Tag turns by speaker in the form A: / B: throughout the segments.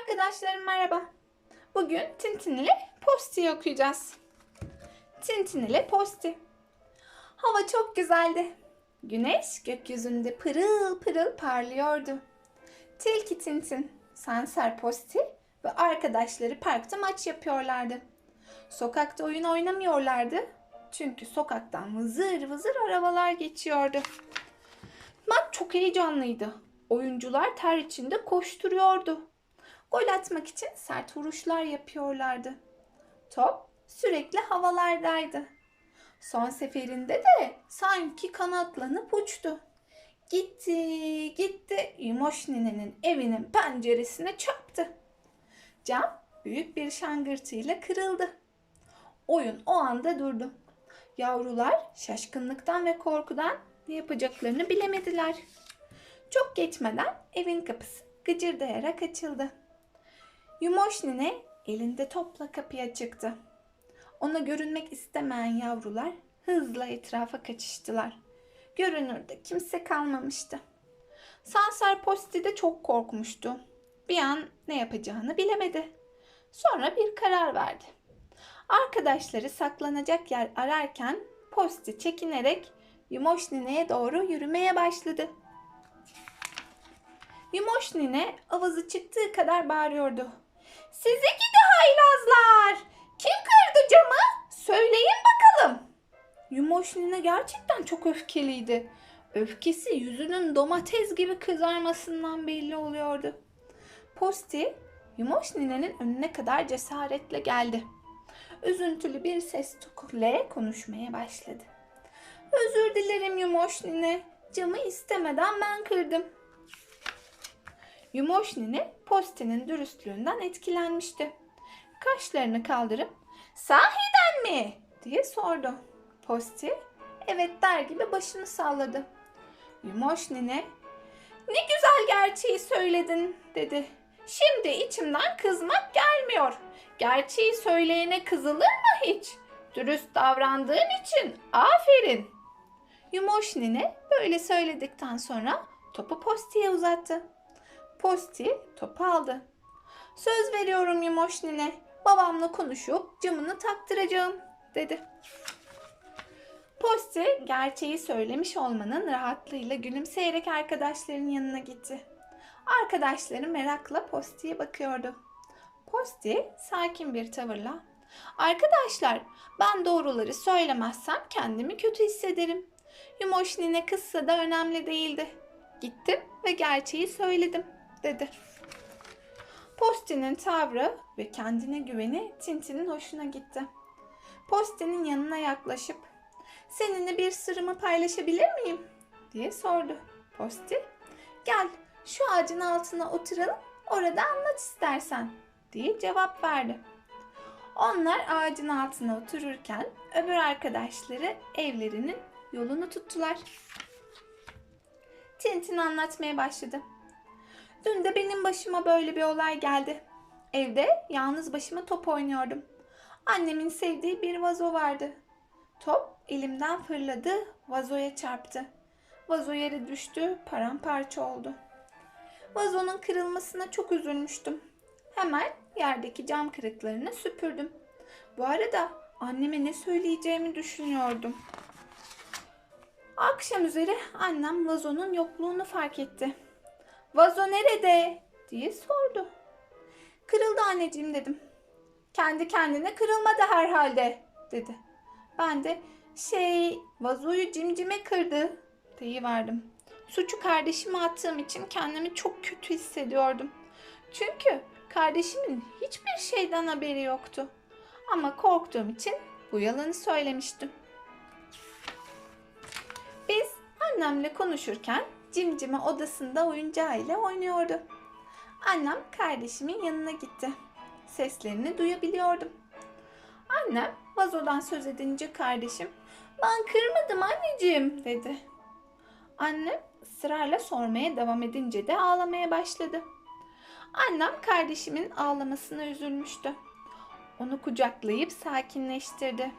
A: Arkadaşlarım merhaba. Bugün Tintin ile Posti'yi okuyacağız. Tintin ile Posti. Hava çok güzeldi. Güneş gökyüzünde pırıl pırıl parlıyordu. Tilki Tintin, Sansar Posti ve arkadaşları parkta maç yapıyorlardı. Sokakta oyun oynamıyorlardı. Çünkü sokaktan vızır vızır arabalar geçiyordu. Maç çok heyecanlıydı. Oyuncular ter içinde koşturuyordu. Gol atmak için sert vuruşlar yapıyorlardı. Top sürekli havalardaydı. Son seferinde de sanki kanatlanıp uçtu. Gitti, gitti Yumoş ninenin evinin penceresine çarptı. Cam büyük bir şangırtıyla kırıldı. Oyun o anda durdu. Yavrular şaşkınlıktan ve korkudan ne yapacaklarını bilemediler. Çok geçmeden evin kapısı gıcırdayarak açıldı. Yumoş nine elinde topla kapıya çıktı. Ona görünmek istemeyen yavrular hızla etrafa kaçıştılar. Görünürde kimse kalmamıştı. Sansar Posti de çok korkmuştu. Bir an ne yapacağını bilemedi. Sonra bir karar verdi. Arkadaşları saklanacak yer ararken Posti çekinerek Yumoş nineye doğru yürümeye başladı. Yumoş nine avazı çıktığı kadar bağırıyordu. Sizi gidi haylazlar! Kim kırdı camı? Söyleyin bakalım. Yumoş nine gerçekten çok öfkeliydi. Öfkesi yüzünün domates gibi kızarmasından belli oluyordu. Posti, Yumoş ninenin önüne kadar cesaretle geldi. Üzüntülü bir ses ile konuşmaya başladı. Özür dilerim Yumoş nine. Camı istemeden ben kırdım. Yumoş nine Posti'nin dürüstlüğünden etkilenmişti. Kaşlarını kaldırıp sahiden mi diye sordu. Posti evet der gibi başını salladı. Yumoş nine ne güzel gerçeği söyledin dedi. Şimdi içimden kızmak gelmiyor. Gerçeği söyleyene kızılır mı hiç? Dürüst davrandığın için aferin. Yumoş nine böyle söyledikten sonra topu Posti'ye uzattı. Posti topu aldı. Söz veriyorum Yumoş nine. Babamla konuşup camını taktıracağım dedi. Posti gerçeği söylemiş olmanın rahatlığıyla gülümseyerek arkadaşlarının yanına gitti. Arkadaşları merakla Posti'ye bakıyordu. Posti sakin bir tavırla Arkadaşlar ben doğruları söylemezsem kendimi kötü hissederim. Yumoş nine kızsa da önemli değildi. Gittim ve gerçeği söyledim dedi. Posti'nin tavrı ve kendine güveni Tintin'in hoşuna gitti. Posti'nin yanına yaklaşıp seninle bir sırrımı paylaşabilir miyim? diye sordu. Posti gel şu ağacın altına oturalım orada anlat istersen diye cevap verdi. Onlar ağacın altına otururken öbür arkadaşları evlerinin yolunu tuttular. Tintin anlatmaya başladı. Dün de benim başıma böyle bir olay geldi. Evde yalnız başıma top oynuyordum. Annemin sevdiği bir vazo vardı. Top elimden fırladı, vazoya çarptı. Vazo yere düştü, paramparça oldu. Vazonun kırılmasına çok üzülmüştüm. Hemen yerdeki cam kırıklarını süpürdüm. Bu arada anneme ne söyleyeceğimi düşünüyordum. Akşam üzeri annem vazonun yokluğunu fark etti. Vazo nerede? diye sordu. Kırıldı anneciğim dedim. Kendi kendine kırılmadı herhalde dedi. Ben de şey vazoyu cimcime kırdı deyiverdim. Suçu kardeşime attığım için kendimi çok kötü hissediyordum. Çünkü kardeşimin hiçbir şeyden haberi yoktu. Ama korktuğum için bu yalanı söylemiştim. Biz annemle konuşurken Cimcime odasında oyuncağıyla oynuyordu. Annem kardeşimin yanına gitti. Seslerini duyabiliyordum. Annem vazodan söz edince kardeşim ben kırmadım anneciğim dedi. Annem ısrarla sormaya devam edince de ağlamaya başladı. Annem kardeşimin ağlamasına üzülmüştü. Onu kucaklayıp sakinleştirdi.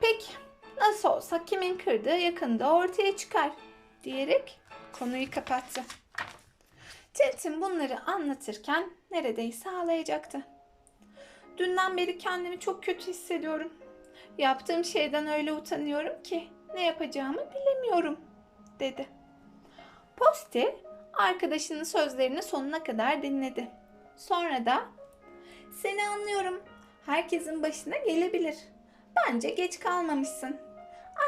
A: Peki nasıl olsa kimin kırdığı yakında ortaya çıkar diyerek konuyu kapattı. Tintin bunları anlatırken neredeyse ağlayacaktı. Dünden beri kendimi çok kötü hissediyorum. Yaptığım şeyden öyle utanıyorum ki ne yapacağımı bilemiyorum, dedi. Posti arkadaşının sözlerini sonuna kadar dinledi. Sonra da seni anlıyorum. Herkesin başına gelebilir. Bence geç kalmamışsın.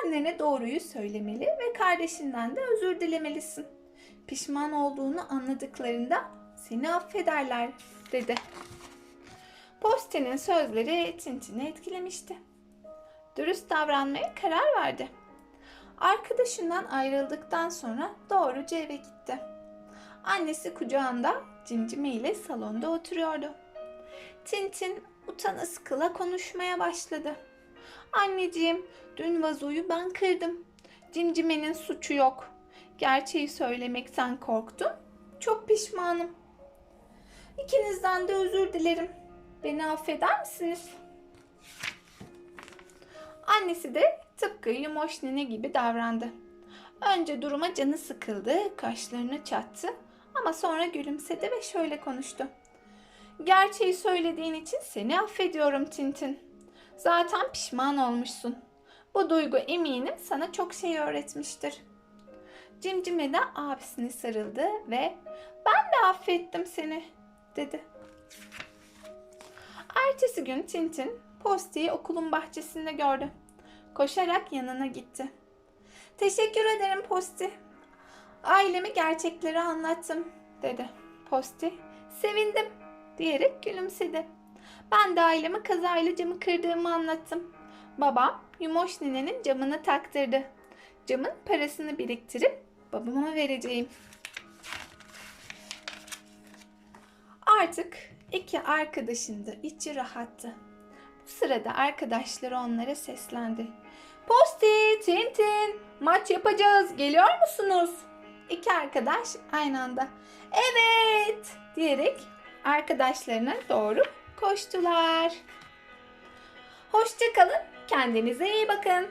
A: Annene doğruyu söylemeli ve kardeşinden de özür dilemelisin. Pişman olduğunu anladıklarında seni affederler, dedi. Posti'nin sözleri Tintin'i etkilemişti. Dürüst davranmaya karar verdi. Arkadaşından ayrıldıktan sonra doğruca eve gitti. Annesi kucağında Cimcime ile salonda oturuyordu. Tintin utana sıkıla konuşmaya başladı. Anneciğim, dün vazoyu ben kırdım. Cimcime'nin suçu yok. Gerçeği söylemekten korktum. Çok pişmanım. İkinizden de özür dilerim. Beni affeder misiniz? Annesi de tıpkı Yumoş nene gibi davrandı. Önce duruma canı sıkıldı, kaşlarını çattı ama sonra gülümsedi ve şöyle konuştu. Gerçeği söylediğin için seni affediyorum Tintin. Zaten pişman olmuşsun. Bu duygu eminim sana çok şey öğretmiştir. Cimcime de abisine sarıldı ve ben de affettim seni dedi. Ertesi gün Tintin Posti'yi okulun bahçesinde gördü. Koşarak yanına gitti. Teşekkür ederim Posti. Aileme gerçekleri anlattım dedi. Posti sevindim diyerek gülümsedi. Ben de aileme kazayla camı kırdığımı anlattım. Babam Yumoş ninenin camını taktırdı. Camın parasını biriktirip babama vereceğim. Artık iki arkadaşın da içi rahattı. Bu sırada arkadaşları onlara seslendi. Posti, Tintin, maç yapacağız. Geliyor musunuz? İki arkadaş aynı anda evet diyerek arkadaşlarına doğru koştular. Hoşçakalın. Kendinize iyi bakın.